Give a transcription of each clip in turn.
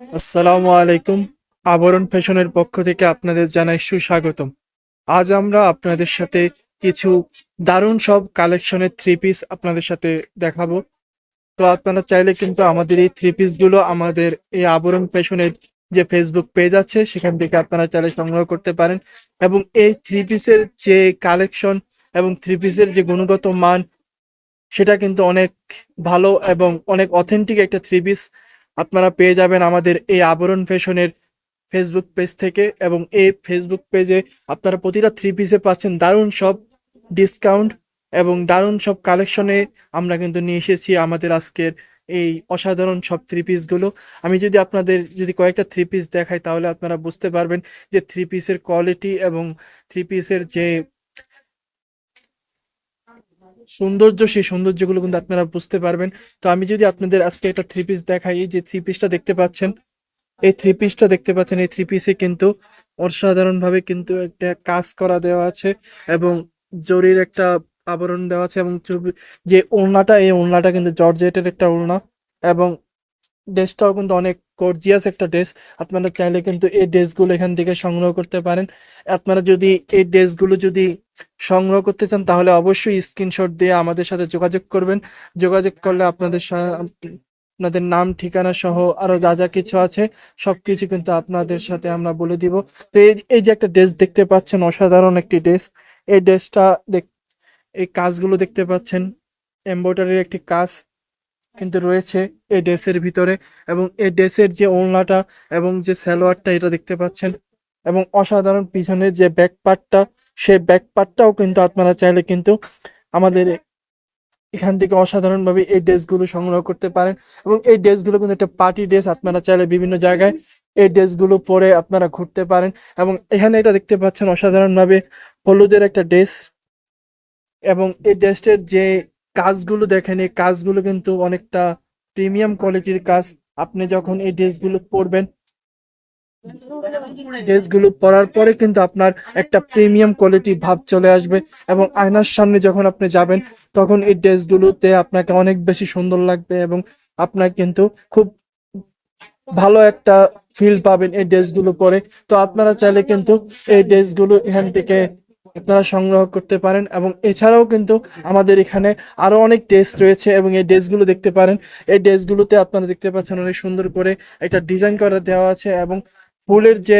আসসালামু আলাইকুম। আবরণ ফ্যাশনের পক্ষ থেকে আপনাদের জানাই সুস্বাগতম। আজ আমরা আপনাদের সাথে কিছু দারুণ সব কালেকশনের থ্রি পিস আপনাদের সাথে দেখাবো। তো আপনারা চাইলে কিন্তু আমাদের এই থ্রি পিসগুলো আমাদের এই আবরণ ফ্যাশনের যে ফেসবুক পেজ আছে, সেখান থেকে আপনারা চাইলে সংগ্রহ করতে পারেন। এবং এই থ্রি পিসের যে কালেকশন এবং থ্রি পিসের যে গুণগত মান, সেটা কিন্তু অনেক ভালো এবং অনেক অথেন্টিক একটা থ্রি পিস আপনারা পেয়ে যাবেন আমাদের এই আবরণ ফ্যাশনের ফেসবুক পেজ থেকে এবং এই ফেসবুক পেজে আপনারা প্রতিটা থ্রি পিসে পাচ্ছেন দারুণ সব ডিসকাউন্ট এবং দারুণ সব কালেকশনে আমরা কিন্তু নিয়ে এসেছি আমাদের আজকের এই অসাধারণ সব থ্রি পিসগুলো আমি যদি আপনাদের যদি কয়েকটা থ্রি পিস দেখাই তাহলে আপনারা বুঝতে পারবেন যে থ্রি পিসের কোয়ালিটি এবং থ্রি পিসের যে সৌন্দর্য, সেই সৌন্দর্যগুলো কিন্তু আপনারা বুঝতে পারবেন। তো আমি যদি আপনাদের আজকে একটা থ্রি পিস দেখাই, এই যে থ্রি পিসটা দেখতে পাচ্ছেন, এই থ্রি পিসটা দেখতে পাচ্ছেন, এই থ্রি পিসে কিন্তু অসাধারণভাবে কিন্তু একটা কাজ করা দেওয়া আছে এবং জরির একটা আবরণ দেওয়া আছে এবং যে ওড়নাটা, এই ওড়নাটা কিন্তু জর্জেটের একটা ওড়না এবং ড্রেসটাও কিন্তু অনেক গর্জিয়াস একটা ড্রেস। আপনারা চাইলে কিন্তু এই ড্রেসগুলো এখান থেকে সংগ্রহ করতে পারেন। আপনারা যদি এই ড্রেসগুলো যদি সংগ্রহ করতে চান, তাহলে অবশ্যই স্ক্রিনশট দিয়ে আমাদের সাথে যোগাযোগ করবেন। যোগাযোগ করলে আপনাদের আপনাদের নাম, ঠিকানা সহ আরও যা যা কিছু আছে, সবকিছু কিন্তু আপনাদের সাথে আমরা বলে দিব। তো এই এই যে একটা ড্রেস দেখতে পাচ্ছেন, অসাধারণ একটি ড্রেস এই ড্রেসটা দেখ, এই কাজগুলো দেখতে পাচ্ছেন এমব্রয়ডারির একটি কাজ কিন্তু রয়েছে এই ড্রেসের ভিতরে এবং এই ড্রেসের যে ওড়নাটা এবং যে সালোয়ারটা এটা দেখতে পাচ্ছেন এবং অসাধারণ পিছনের যে ব্যাক পার্টটা সেই ব্যাক পার্টটাও কিন্তু আপনারা চাইলে কিন্তু আমাদের এখান থেকে অসাধারণভাবে এই ড্রেসগুলো সংগ্রহ করতে পারেন এবং এই ড্রেসগুলো কিন্তু একটা পার্টি ড্রেস, আপনারা চাইলে বিভিন্ন জায়গায় এই ড্রেসগুলো পরে আপনারা ঘুরতে পারেন এবং এখানে এটা দেখতে পাচ্ছেন অসাধারণভাবে হলুদের একটা ড্রেস এবং এই ড্রেসটার যে কাজগুলো দেখেন, এই কাজগুলো কিন্তু অনেকটা প্রিমিয়াম কোয়ালিটির কাজ। আপনি যখন এই ড্রেসগুলো পরবেন ড্রেসগুলো পরার পরে কিন্তু আপনার একটা প্রিমিয়াম কোয়ালিটি ভাব চলে আসবে এবং আয়নার সামনে যখন আপনি যাবেন, তখন এই ড্রেসগুলোতে আপনাকে অনেক বেশি সুন্দর লাগবে এবং আপনার কিন্তু খুব ভালো একটা ফিল পাবেন এই ড্রেসগুলো পরে। তো আপনারা চাইলে কিন্তু এই ড্রেসগুলো এখান থেকে আপনারা সংগ্রহ করতে পারেন এবং এছাড়াও কিন্তু আমাদের এখানে আরও অনেক ড্রেস রয়েছে এবং এই ড্রেসগুলো দেখতে পারেন। এই ড্রেসগুলোতে আপনারা দেখতে পাচ্ছেন অনেক সুন্দর করে একটা ডিজাইন করা দেওয়া আছে এবং ফুলের যে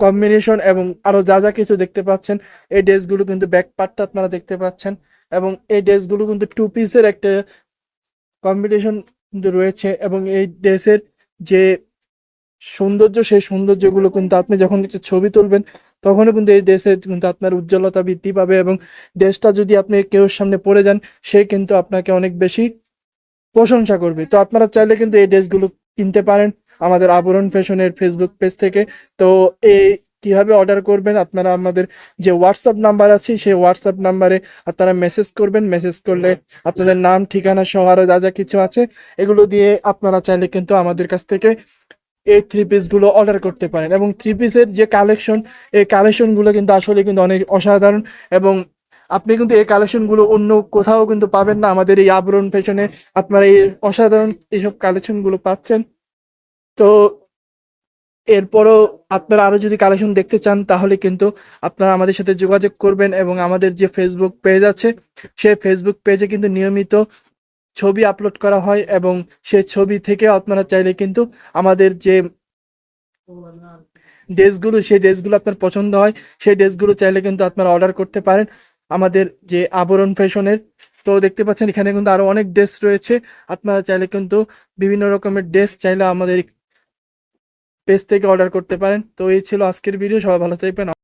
কম্বিনেশন এবং আরও যা যা কিছু দেখতে পাচ্ছেন, এই ড্রেসগুলো কিন্তু ব্যাক পার্টটা আপনারা দেখতে পাচ্ছেন এবং এই ড্রেসগুলো কিন্তু টু পিসের একটা কম্বিনেশন কিন্তু রয়েছে এবং এই ড্রেসের যে সৌন্দর্য, সেই সৌন্দর্যগুলো কিন্তু আপনি যখন একটা ছবি তুলবেন, তখনও কিন্তু এই ড্রেসের কিন্তু আপনার উজ্জ্বলতা বৃদ্ধি পাবে এবং ড্রেসটা যদি আপনি কেউ সামনে পরে যান, সে কিন্তু আপনাকে অনেক বেশি প্রশংসা করবে। তো আপনারা চাইলে কিন্তু এই ড্রেসগুলো কিনতে পারেন। আমাদের আবরণ ফ্যাশনের ফেসবুক পেজ থেকে। তো এই কীভাবে অর্ডার করবেন? আপনারা আমাদের যে হোয়াটসঅ্যাপ নাম্বার আছে, সেই হোয়াটসঅ্যাপ নাম্বারে আপনারা মেসেজ করবেন। মেসেজ করলে আপনাদের নাম, ঠিকানা সহ আরও যা যা কিছু আছে, এগুলো দিয়ে আপনারা চাইলে কিন্তু আমাদের কাছ থেকে এই থ্রি পিসগুলো অর্ডার করতে পারেন। এবং থ্রি পিসের যে কালেকশন এই কালেকশনগুলো কিন্তু আসলে কিন্তু অনেক অসাধারণ এবং আপনি কিন্তু এই কালেকশনগুলো অন্য কোথাও কিন্তু পাবেন না। আমাদের এই আবরণ ফ্যাশনে আপনারা এই অসাধারণ এইসব কালেকশনগুলো পাচ্ছেন। তো এরপরও আপনারা আরও যদি কালেকশন দেখতে চান, তাহলে কিন্তু আপনারা আমাদের সাথে যোগাযোগ করবেন এবং আমাদের যে ফেসবুক পেজ আছে, সেই ফেসবুক পেজে কিন্তু নিয়মিত ছবি আপলোড করা হয় এবং সেই ছবি থেকে আপনারা চাইলে কিন্তু আমাদের যে ড্রেসগুলো, সেই ড্রেসগুলো আপনার পছন্দ হয়, সেই ড্রেসগুলো চাইলে কিন্তু আপনারা অর্ডার করতে পারেন। আমাদের যে আবরণ ফ্যাশনের, তো দেখতে পাচ্ছেন এখানে কিন্তু আরও অনেক ড্রেস রয়েছে। আপনারা চাইলে কিন্তু বিভিন্ন রকমের ড্রেস চাইলে আমাদের পেজ থেকে অর্ডার করতে পারেন। তো এই ছিল আজকের ভিডিও সবাই ভালো থাকবেন।